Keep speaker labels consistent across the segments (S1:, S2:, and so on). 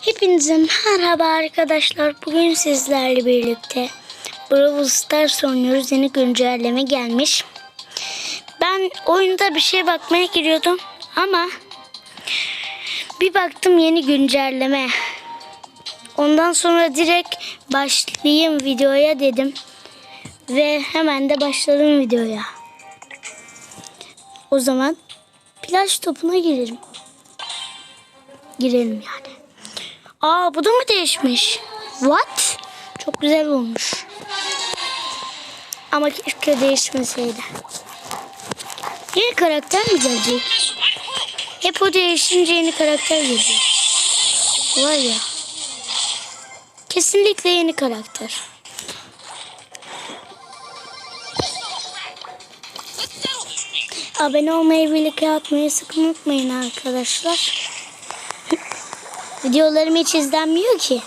S1: Hepinize merhaba arkadaşlar. Bugün sizlerle birlikte Brawl Stars oynuyoruz. Yeni güncelleme gelmiş. Ben oyunda bir şey bakmaya giriyordum ama bir baktım yeni güncelleme. Ondan sonra direkt başlayayım videoya dedim. Ve hemen de başladım videoya. O zaman plaj topuna girelim. Girelim yani. Aa bu da mı değişmiş? What? Çok güzel olmuş. Ama keşke değişmeseydi. Yeni karakter mi gelecek? Hep o değişince yeni karakter geliyor. Var ya. Kesinlikle yeni karakter. Abone olmayı, birlikte atmayı sakın unutmayın arkadaşlar. Videolarım hiç izlenmiyor ki.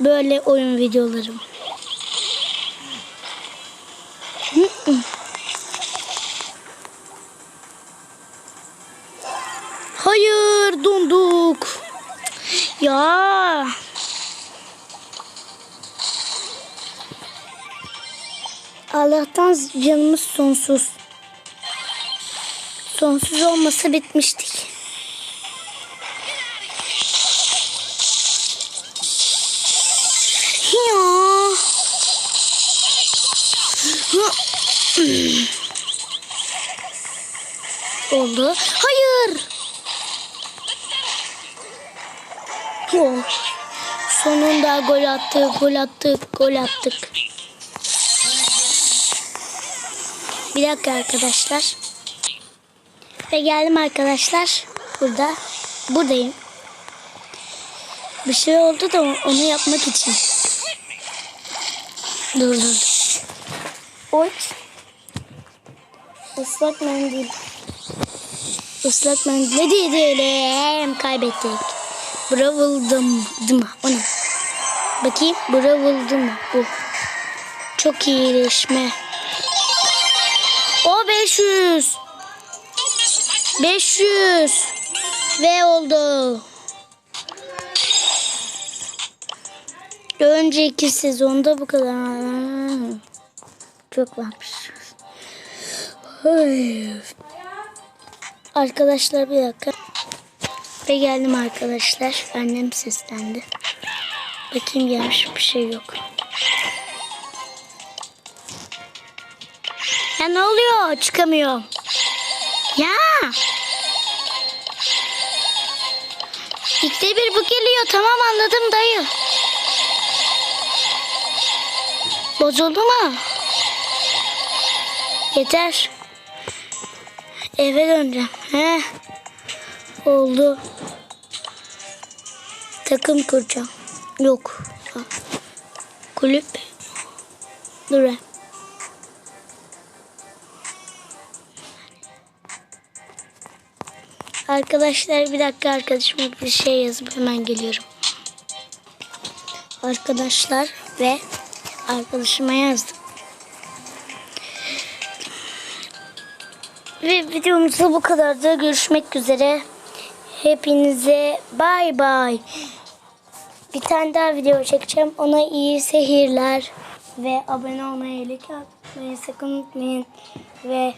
S1: Böyle oyun videolarım. Hayır donduk. Ya. Allah'tan canımız sonsuz. Sonsuz olmasa bitmiştik. Oldu. Hayır. Yok. Sonunda gol attık, gol attık, gol attık. Bir dakika arkadaşlar. Ve geldim arkadaşlar. Burada. Buradayım. Bir şey oldu da onu yapmak için. Dur dur. Oy. Islak mendil. Islak mendil. Ne diyelim? Kaybettik. Bravıldım. Dım. O ne? Bakayım. Bravıldım. Bu. Çok iyileşme. O 500. 500. Ve oldu. Önceki sezonda bu kadar. Çok varmış. Ay. Arkadaşlar bir dakika. Ve geldim arkadaşlar. Annem seslendi. Bakayım gelmiş bir şey yok. Ya ne oluyor? Çıkamıyorum. Ya. İkide bir bu geliyor. Tamam anladım dayı. Bozuldu mu? Yeter. Eve döneceğim. He. Oldu. Takım kuracağım. Yok. Kulüp. Dur. Arkadaşlar bir dakika arkadaşıma bir şey yazıp hemen geliyorum. Arkadaşlar ve arkadaşıma yazdım. Ve videomuzda bu kadardı. Görüşmek üzere. Hepinize bay bay. Bir tane daha video çekeceğim. Ona iyi seyirler. Ve abone olmayı, like atmayı sakın unutmayın. Ve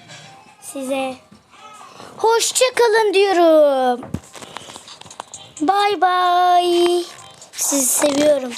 S1: size hoşça kalın diyorum. Bay bay. Sizi seviyorum.